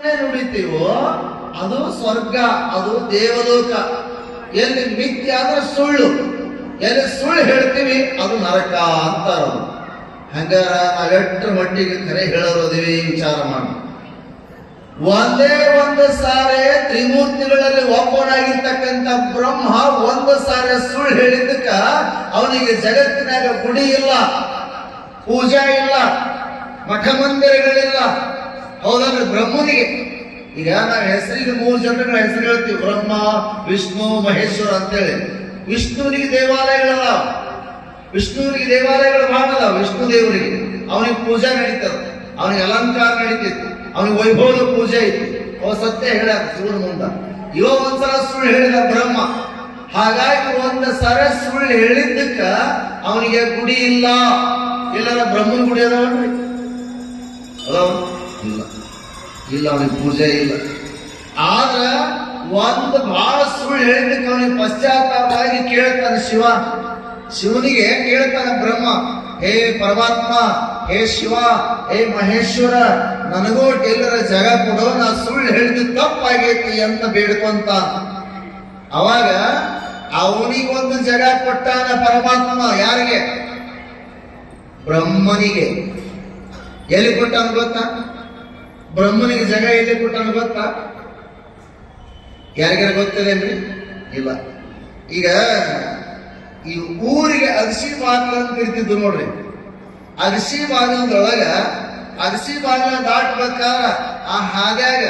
ನುಡಿತೀವೋ ಅದು ಸ್ವರ್ಗ, ಅದು ದೇವಲೋಕ. ಎಲ್ಲಿ ಮಿಥ್ಯ ಅಂದ್ರೆ ಸುಳ್ಳು, ಎಲ್ಲಿ ಸುಳ್ಳು ಹೇಳ್ತೀವಿ ಅದು ನರಕ ಅಂತಾರ ಹಂಗಾರೆ ನಾವೆಟ್ಟು ಮಟ್ಟಿಗೆ ಕರೆ ಹೇಳೋದಿವಿ ವಿಚಾರ ಮಾಡಿ ಒಂದೇ ಒಂದು ಸಾರೆ ತ್ರಿಮೂರ್ತಿಗಳಲ್ಲಿ ಒಬ್ಬನಾಗಿರ್ತಕ್ಕಂಥ ಬ್ರಹ್ಮ ಒಂದು ಸಾರೆ ಸುಳ್ಳು ಹೇಳಿದ್ದಕ್ಕ ಅವನಿಗೆ ಜಗತ್ತಿನಾಗ ಗುಡಿ ಇಲ್ಲ, ಪೂಜಾ ಇಲ್ಲ ಮಠ ಮಂದಿರಗಳಿಲ್ಲ ಹೌದಲ್ಲ ಬ್ರಹ್ಮನಿಗೆ. ಈಗ ನಾವು ಹೆಸರಿಗೆ ಮೂರು ಜನಗಳ ಹೆಸರು ಹೇಳ್ತೀವಿ. ಬ್ರಹ್ಮ, ವಿಷ್ಣು, ಮಹೇಶ್ವರ ಅಂತೇಳಿ. ವಿಷ್ಣುವಿಗೆ ದೇವಾಲಯಗಳಲ್ಲ. ವಿಷ್ಣುವಿಗೆ ದೇವಾಲಯಗಳು ಅದಾವ ವಿಷ್ಣು ದೇವರಿಗೆ. ಅವನಿಗೆ ಪೂಜಾ ನಡೀತದೆ. ಅವನಿಗೆ ಅಲಂಕಾರ ನಡೀತಿತ್ತು ಅವನಿಗೆ ವೈಭವದ ಪೂಜೆ ಇತ್ತು ಅವ ಸತ್ಯ ಹೇಳ ಸುಳ್ಳು ಮುಂದ. ಇವಾಗ ಒಂದ್ಸಲ ಸುಳ್ಳು ಹೇಳಿದ ಬ್ರಹ್ಮ. ಹಾಗಾಗಿ ಒಂದು ಸರ ಸುಳ್ಳು ಹೇಳಿದ್ದಕ್ಕ ಅವನಿಗೆ ಗುಡಿ ಇಲ್ಲ. ಇಲ್ಲ ಬ್ರಹ್ಮನ್ ಗುಡಿ ಅದಾವನ್ರಿ ಅದಾವ. ಇಲ್ಲ. ಇಲ್ಲ, ಅವನಿಗೆ ಪೂಜೆ ಇಲ್ಲ. ಆದ್ರೆ ಒಂದು ಬಹಳ ಸುಳ್ಳು ಹೇಳಿದ್ದಕ್ಕೆ ಅವನಿಗೆ ಪಶ್ಚಾತ್ತಾಪವಾಗಿ ಕೇಳ್ತಾನೆ ಶಿವ. ಶಿವನಿಗೆ ಕೇಳ್ತಾನೆ ಬ್ರಹ್ಮ? ಹೇ ಪರಮಾತ್ಮ, ಹೇ ಶಿವ, ಹೇ ಮಹೇಶ್ವರ, ನನಗೂ ಎಲ್ಲರ ಜಾಗ ಕೊಡೋ ನಾ ಸುಳ್ಳು ಹೇಳಿದ್ದು ತಪ್ಪಾಗೈತಿ ಅಂತ ಬೇಡ್ಕೊಂತ. ಅವಾಗ ಅವನಿಗೊಂದು ಜಗ ಕೊಟ್ಟಾನ ಪರಮಾತ್ಮ ಯಾರಿಗೆ? ಬ್ರಹ್ಮನಿಗೆ. ಎಲ್ಲಿ ಕೊಟ್ಟಾನ ಗೊತ್ತಾ? ಬ್ರಹ್ಮನಿಗೆ ಜಗ ಎಲ್ಲಿ ಕೊಟ್ಟಾನ ಗೊತ್ತಾ? ಯಾರಿಗಾರ ಗೊತ್ತದೇನ್ರಿ? ಇಲ್ಲ. ಈಗ ಈ ಊರಿಗೆ ಅಗಸಿ ಬಾಗಿಲು ಅಂತ ಇರ್ತಿದ್ದು ನೋಡ್ರಿ. ಅಗಸಿ ಬಾಗಿಲದೊಳಗ, ಅಗಸಿ ಬಾಗಿಲ ದಾಟಬೇಕಾದ ಆ ಹಾದ್ಯಾಗ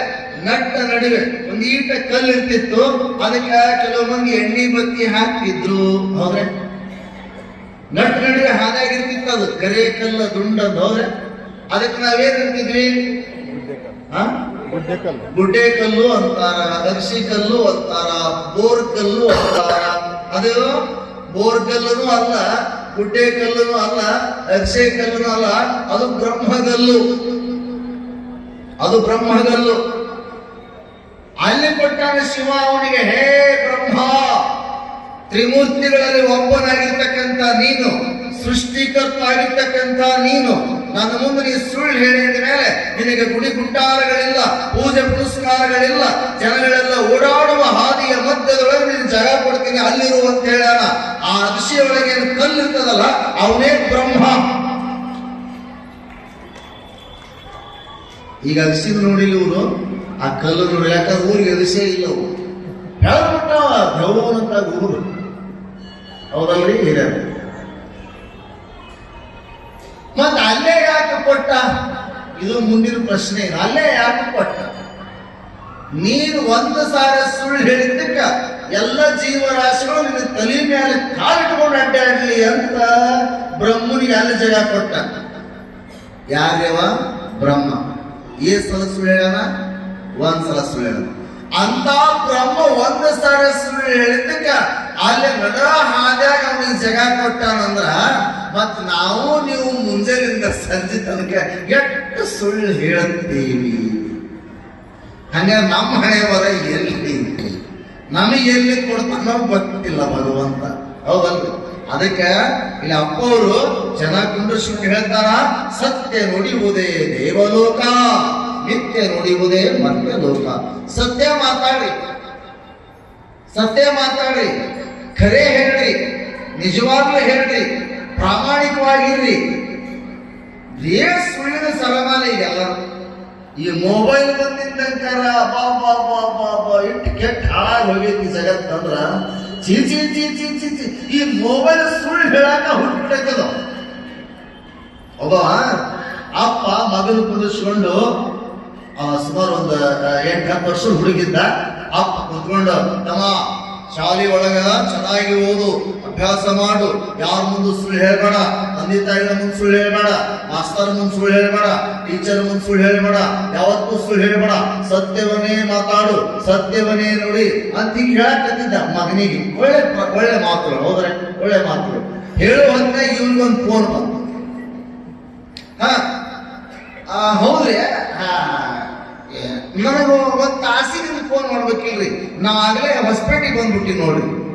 ನಟ್ಟ ನಡುವೆ ಒಂದ್ ಈಟ ಕಲ್ಲು ಇರ್ತಿತ್ತು. ಅದಕ್ಕೆ ಕೆಲವು ಮಂದಿ ಎಣ್ಣೆ ಬತ್ತಿ ಹಾಕ್ತಿದ್ರು. ಹೌದ್ರೆ? ನಟ್ ನಡುವೆ ಹಾದ್ಯಾಗ ಇರ್ತಿತ್ತು ಅದು. ಕರೆ ಕಲ್ಲ ದುಂಡ ಹೌದ್ರೆ? ಅದಕ್ಕೆ ನಾವೇನ್ ಇರ್ತಿದ್ವಿ ಹಾ ಗುಡ್ಡೆಕಲ್ಲು. ಗುಡ್ಡೆ ಕಲ್ಲು ಅಂತಾರ ಅಗಸಿ ಕಲ್ಲು ಅಂತಾರ ಬೋರ್ ಕಲ್ಲು ಅಂತಾರ. ಅದು ಬೋರ್ ಕಲ್ಲು ಅಲ್ಲ ಗುಡ್ಡೆ ಕಲ್ಲುನು ಅಲ್ಲ ಅಲ್ಲ ಅದು ಬ್ರಹ್ಮಗಲ್ಲು. ಅದು ಬ್ರಹ್ಮಗಲ್ಲು. ಅಲ್ಲಿ ಕೊಟ್ಟಾಗ ಶಿವ ಅವನಿಗೆ ಹೇ ಬ್ರಹ್ಮ ತ್ರಿಮೂರ್ತಿಗಳಲ್ಲಿ ಒಬ್ಬನಾಗಿರ್ತಕ್ಕಂಥ ನೀನು ಸೃಷ್ಟಿಕರ್ತ ಆಗಿರ್ತಕ್ಕಂಥ ನೀನು ನನ್ನ ಮುಂದೆ ನೀ ಸುಳ್ಳು ಹೇಳಿದ ಮೇಲೆ ನಿನಗೆ ಗುಡಿ ಗುಂಡಾರಗಳಿಲ್ಲ ಪೂಜೆ ಪುರಸ್ಕಾರಗಳಿಲ್ಲ ಜನಗಳೆಲ್ಲ ಓಡಾಡುವ ಹಾದಿಯ ಮಧ್ಯದೊಳಗೆ ನೀನು ಜಾಗ ಕೊಡ್ತೀನಿ ಅಲ್ಲಿರುವಂತ ಹೇಳ್ಯಾನ. ಆ ಅಗಸಿಯೊಳಗೆ ಏನು ಕಲ್ಲಿರ್ತದಲ್ಲ ಅವನೇ ಬ್ರಹ್ಮ. ಈಗ ಅಗಸಿನ ನೋಡಿಲ್ಲ ಇವರು, ಆ ಕಲ್ಲು ನೋಡಿ ಯಾಕಂದ್ರೆ ಊರಿಗೆ ಅಗಸೇ ಇಲ್ಲ ಅವು ಹೇಳ್ಬಿಟ್ಟ ದ್ರವನಂತ ಊರು. ಹೌದಲ್ರಿ ಹಿರಿಯರು? ಮತ್ತೆ ಅಲ್ಲೇ ಯಾಕೆ ಕೊಟ್ಟ? ಇದು ಮುಂದಿನ ಪ್ರಶ್ನೆ. ಅಲ್ಲೇ ಯಾಕೆ ಕೊಟ್ಟ? ನೀನು ಒಂದು ಸಾರ ಸುಳ್ಳು ಹೇಳಿದ್ದಕ್ಕ ಎಲ್ಲ ಜೀವರಾಶಿಗಳು ನಿನ್ನ ತಲೆ ಮೇಲೆ ಕಾಲಿಟ್ಕೊಂಡು ಅಡ್ಡಾಡ್ಲಿ ಅಂತ ಬ್ರಹ್ಮನಿಗೆ ಅಲ್ಲಿ ಜಗ ಕೊಟ್ಟ. ಯಾರ್ಯವ? ಬ್ರಹ್ಮ. ಏ ಸಲ ಸುಳ್ಳು ಹೇಳೋಣ? ಒಂದ್ ಸಲ ಸುಳ್ಳು ಹೇಳೋಣ. ಅಂತ ಬ್ರಹ್ಮ ಒಂದು ಸಾರ ಸುಳ್ಳು ಹೇಳಿದ್ದಕ್ಕ ಅಲ್ಲಿ ನಡ ಹಾದ್ಯಾಗ ಅವನಿಗೆ ಜಗ ಕೊಟ್ಟಾನಂದ್ರ ಮತ್ ನಾವು ನೀವು ಮುಂಜಾನೆಯಿಂದ ಸಂಜೆ ತನಕ ಎಷ್ಟು ಸುಳ್ಳು ಹೇಳುತ್ತೀವಿ ಹಂಗೆ ನಮ್ಮ ಹಣೆ ಬರ ಎಲ್ಲಿ? ನಮಗೆ ಎಲ್ಲಿ ಕೊಡ್ತಾನೋ ಗೊತ್ತಿಲ್ಲ ಭಗವಂತ. ಹೌದಲ್ಲ ಅದಕ್ಕೆ ಇಲ್ಲಿ ಅಪ್ಪ ಅವರು ಜನ ಕುಂಡ್ರಿಸ್ಕೊಂಡು ಹೇಳ್ತಾರ, ಸತ್ಯ ನುಡಿಯುವುದೇ ದೇವಲೋಕ, ನಿತ್ಯ ನುಡಿಯುವುದೇ ಮತ್ತೆ ಲೋಕ ಸತ್ಯ ಮಾತಾಡಿ ಸತ್ಯ ಮಾತಾಡಿ ಖರೆ ಹೇಳ್ರಿ. ನಿಜವಾಗ್ಲೂ ಹೇಳ್ರಿ. ಪ್ರಾಮಾಣಿಕವಾಗಿರ್ರಿ ಏ ಸುಳ್ಳಿನ ಈಗ ಇದೆಲ್ಲ ಈ ಮೊಬೈಲ್ ಬಂದಿದ್ದಂಕರ ಬಾ ಬಾ ಬಾ ಬಾ ಬಾ ಇಟ್ಟು ಕೆಟ್ಟ ಹಾಳಾಗಿ ಹೋಗೈತಿ ಜಗತ್ ಅಂದ್ರ. ಚೀ ಚೀ ಚೀ ಚೀ ಚೀ ಈ ಮೊಬೈಲ್ ಸುಳ್ಳು ಹೇಳಾಕ ಹುಟ್ಟಿಬಿಟ್ಟೈತದ ಒಬ್ಬ ಅಪ್ಪ ಮಗನ ಕುದಿಸ್ಕೊಂಡು ಸುಮಾರು ಒಂದು ಎಂಟು, ಹತ್ತು ವರ್ಷ ಹುಡುಗಿದ್ದ. ಅಪ್ಪ ಕುತ್ಕೊಂಡು, ತಮ್ಮ ಶಾಲೆ ಒಳಗ ಚೆನ್ನಾಗಿ ಓದು, ಅಭ್ಯಾಸ ಮಾಡು. ಯಾರ ಮುಂದೆ ಸುಳ್ಳು ಹೇಳ್ಬೇಡ. ತಂದೆ ತಾಯಿಗಳ ಮುಂದೆ ಸುಳ್ಳು ಹೇಳ್ಬೇಡ. ಮಾಸ್ತರ್ ಮುಂದೆ ಸುಳ್ಳು ಹೇಳ್ಬೇಡ. ಟೀಚರ್ ಮುಂದೆ ಸುಳ್ಳು ಹೇಳ್ಬೇಡ. ಯಾವತ್ತೂ ಸುಳ್ಳು ಹೇಳ್ಬೇಡ. ಸತ್ಯವನ್ನೇ ಮಾತಾಡು. ಸತ್ಯವನ್ನೇ ನೋಡಿ. ಅಂತ ಹಿಂಗೆ ಹೇಳಕತ್ತಿದ್ದ ಮಗನಿಗೆ. ಒಳ್ಳೆ ಒಳ್ಳೆ ಮಾತುಗಳು ಹೋದ್ರೆ. ಒಳ್ಳೆ ಮಾತುಗಳು ಹೇಳುವಂತ ಇವನಿಗೊಂದು ಫೋನ್ ಬಂತು. ಹೌದ್ರಿ? ಹಾ. ನನಗೆ ಒಂದು ತಾಸಿಗೆ ಫೋನ್ ಮಾಡ್ಬೇಕಿಲ್ರಿ? ನಾ ಆಗಲೇ ಹೊಸಪೇಟೆಗೆ ಬಂದ್ಬಿಟ್ಟಿ ನೋಡ್ರಿ